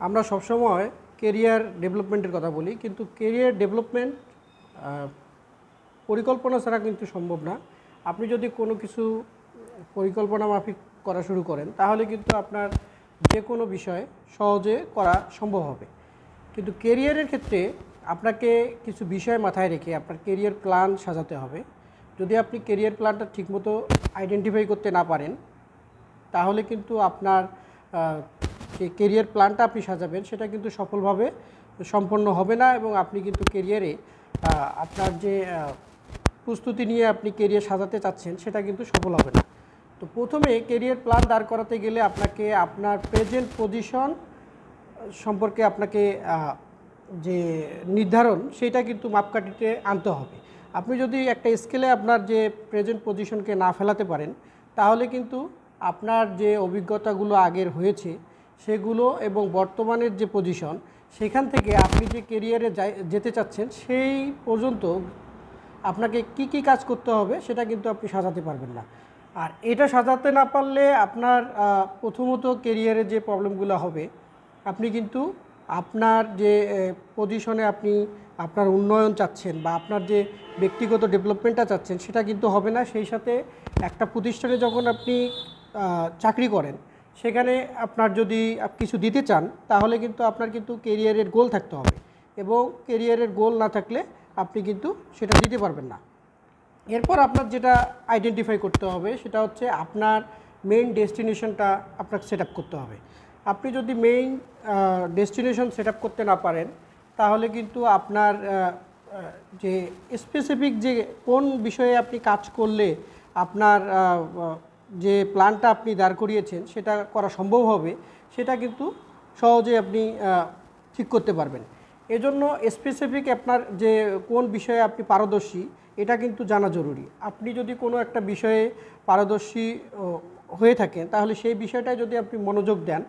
আমরা সবসময় কেরিয়ার ডেভেলপমেন্টের কথা বলি, কিন্তু কেরিয়ার ডেভেলপমেন্ট পরিকল্পনা ছাড়া কিন্তু সম্ভব না। আপনি যদি কোনো কিছু, পরিকল্পনা মাফিক করা শুরু করেন, তাহলে কিন্তু আপনার যে কোনো বিষয় সহজে করা সম্ভব হবে। কিন্তু কেরিয়ারের ক্ষেত্রে আপনাকে কিছু বিষয় মাথায় রেখে আপনার কেরিয়ার প্ল্যান সাজাতে হবে। যদি আপনি কেরিয়ার প্ল্যানটা ঠিকমতো আইডেন্টিফাই করতে না পারেন, তাহলে কিন্তু আপনার কেরিয়ার প্ল্যানটা আপনি সাজাবেন, সেটা কিন্তু সফলভাবে সম্পন্ন হবে না এবং আপনি কিন্তু কেরিয়ারে আপনার যে প্রস্তুতি নিয়ে আপনি কেরিয়ার সাজাতে চাচ্ছেন, সেটা কিন্তু সফল হবে না। তো প্রথমে কেরিয়ার প্ল্যান দাঁড় করাতে গেলে আপনাকে আপনার প্রেজেন্ট পজিশন সম্পর্কে আপনাকে যে নির্ধারণ, সেটা কিন্তু মাপকাঠিতে আনতে হবে। আপনি যদি একটা স্কেলে আপনার যে প্রেজেন্ট পজিশনকে না ফেলাতে পারেন, তাহলে কিন্তু আপনার যে অভিজ্ঞতাগুলো আগের হয়েছে সেগুলো এবং বর্তমানের যে পজিশন সেখান থেকে আপনি যে কেরিয়ারে যেতে চাচ্ছেন, সেই পর্যন্ত আপনাকে কি কি কাজ করতে হবে সেটা কিন্তু আপনি সাজাতে পারবেন না। আর এটা সাজাতে না পারলে আপনার প্রথমত কেরিয়ারে যে প্রবলেমগুলো হবে, আপনি কিন্তু আপনার যে পজিশনে আপনি আপনার উন্নয়ন চাচ্ছেন বা আপনার যে ব্যক্তিগত ডেভেলপমেন্টটা চাচ্ছেন, সেটা কিন্তু হবে না। সেই সাথে একটা প্রতিষ্ঠানে যখন আপনি চাকরি করেন সেখানে আপনার যদি কিছু দিতে চান, তাহলে কিন্তু আপনার কিন্তু কেরিয়ারের গোল থাকতে হবে। এবং কেরিয়ারের গোল না থাকলে আপনি কিন্তু সেটা দিতে পারবেন না। এরপর আপনার যেটা আইডেন্টিফাই করতে হবে, সেটা হচ্ছে আপনার মেইন ডেস্টিনেশনটা আপনাকে সেট করতে হবে। আপনি যদি মেইন ডেস্টিনেশন সেট করতে না পারেন, তাহলে কিন্তু আপনার যে স্পেসিফিক যে কোন বিষয়ে আপনি কাজ করলে আপনার যে প্ল্যানটা আপনি দাঁড় করিয়েছেন, সেটা করা সম্ভব হবে, সেটা কিন্তু সহজে আপনি ঠিক করতে পারবেন। এজন্য স্পেসিফিক আপনার যে কোন বিষয়ে আপনি পারদর্শী, এটা কিন্তু জানা জরুরি। আপনি যদি কোনো একটা বিষয়ে পারদর্শী হয়ে থাকেন, তাহলে সেই বিষয়টায় যদি আপনি মনোযোগ দেন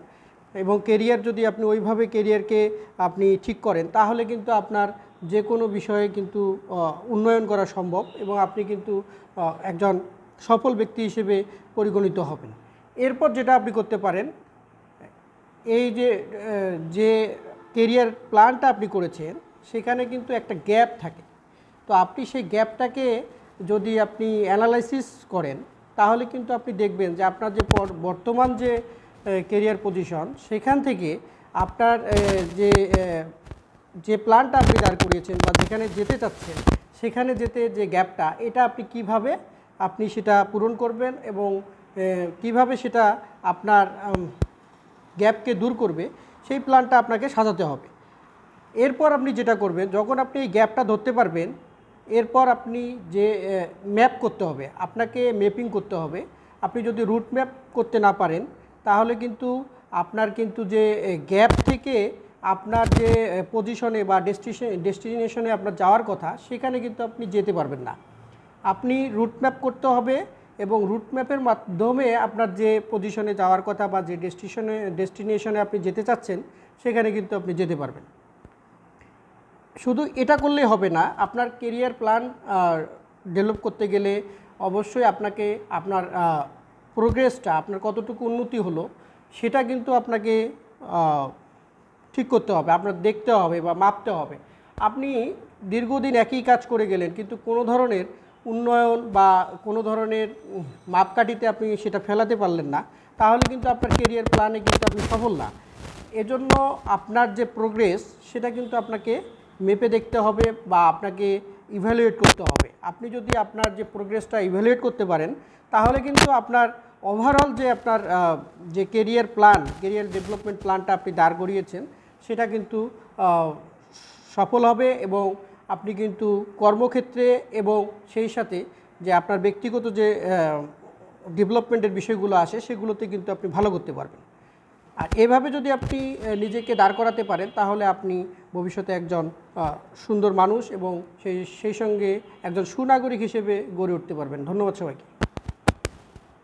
এবং কেরিয়ার যদি আপনি ওইভাবে কেরিয়ারকে আপনি ঠিক করেন, তাহলে কিন্তু আপনার যে কোনো বিষয়ে কিন্তু উন্নয়ন করা সম্ভব এবং আপনি কিন্তু একজন সফল ব্যক্তি হিসেবে পরিগণিত হবেন। এরপর যেটা আপনি করতে পারেন, এই যে যে কেরিয়ার প্ল্যানটা আপনি করেছেন, সেখানে কিন্তু একটা গ্যাপ থাকে। তো আপনি সেই গ্যাপটাকে যদি আপনি অ্যানালাইসিস করেন, তাহলে কিন্তু আপনি দেখবেন যে আপনার যে বর্তমান যে কেরিয়ার পজিশন সেখান থেকে আপনার যে যে প্ল্যানটা আপনি দাঁড় করিয়েছেন বা যেখানে যেতে চাচ্ছেন, সেখানে যেতে যে গ্যাপটা এটা আপনি কীভাবে আপনি সেটা পূরণ করবেন এবং কীভাবে সেটা আপনার গ্যাপকে দূর করবে, সেই প্ল্যানটা আপনাকে সাজাতে হবে। এরপর আপনি যেটা করবেন, যখন আপনি এই গ্যাপটা ধরতে পারবেন, এরপর আপনি যে ম্যাপ করতে হবে, আপনাকে ম্যাপিং করতে হবে। আপনি যদি রুট ম্যাপ করতে না পারেন, তাহলে কিন্তু আপনার কিন্তু যে গ্যাপ থেকে আপনার যে পজিশনে বা ডেস্টিনেশনে আপনার যাওয়ার কথা, সেখানে কিন্তু আপনি যেতে পারবেন না। আপনি রুট ম্যাপ করতে হবে এবং রুট ম্যাপের মাধ্যমে আপনার যে পজিশনে যাওয়ার কথা বা যে ডেস্টিনেশনে ডেস্টিনেশনে আপনি যেতে চাচ্ছেন, সেখানে কিন্তু আপনি যেতে পারবেন। শুধু এটা করলেই হবে না, আপনার কেরিয়ার প্ল্যান ডেভেলপ করতে গেলে অবশ্যই আপনাকে আপনার প্রোগ্রেসটা আপনার কতটুকু উন্নতি হলো, সেটা কিন্তু আপনাকে ঠিক করতে হবে, আপনার দেখতে হবে বা মাপতে হবে। আপনি দীর্ঘদিন একই কাজ করে গেলেন, কিন্তু কোনো ধরনের উন্নয়ন বা কোনো ধরনের মাপকাঠিতে আপনি সেটা ফেলাতে পারলেন না, তাহলে কিন্তু আপনার কেরিয়ার প্ল্যানে কিন্তু আপনি সফল না। এজন্য আপনার যে প্রোগ্রেস সেটা কিন্তু আপনাকে মেপে দেখতে হবে বা আপনাকে ইভ্যালুয়েট করতে হবে। আপনি যদি আপনার যে প্রোগ্রেসটা ইভ্যালুয়েট করতে পারেন, তাহলে কিন্তু আপনার ওভারঅল যে আপনার যে কেরিয়ার প্ল্যান কেরিয়ার ডেভেলপমেন্ট প্ল্যানটা আপনি দাঁড় করিয়েছেন, সেটা কিন্তু সফল হবে এবং আপনি কিন্তু কর্মক্ষেত্রে এবং সেই সাথে যে আপনার ব্যক্তিগত যে ডেভেলপমেন্টের বিষয়গুলো আসে সেগুলোতে কিন্তু আপনি ভালো করতে পারবেন। আর এভাবে যদি আপনি নিজেকে দাঁড় করাতে পারেন, তাহলে আপনি ভবিষ্যতে একজন সুন্দর মানুষ এবং সেই সেই সঙ্গে একজন সুনাগরিক হিসেবে গড়ে উঠতে পারবেন। ধন্যবাদ সবাইকে।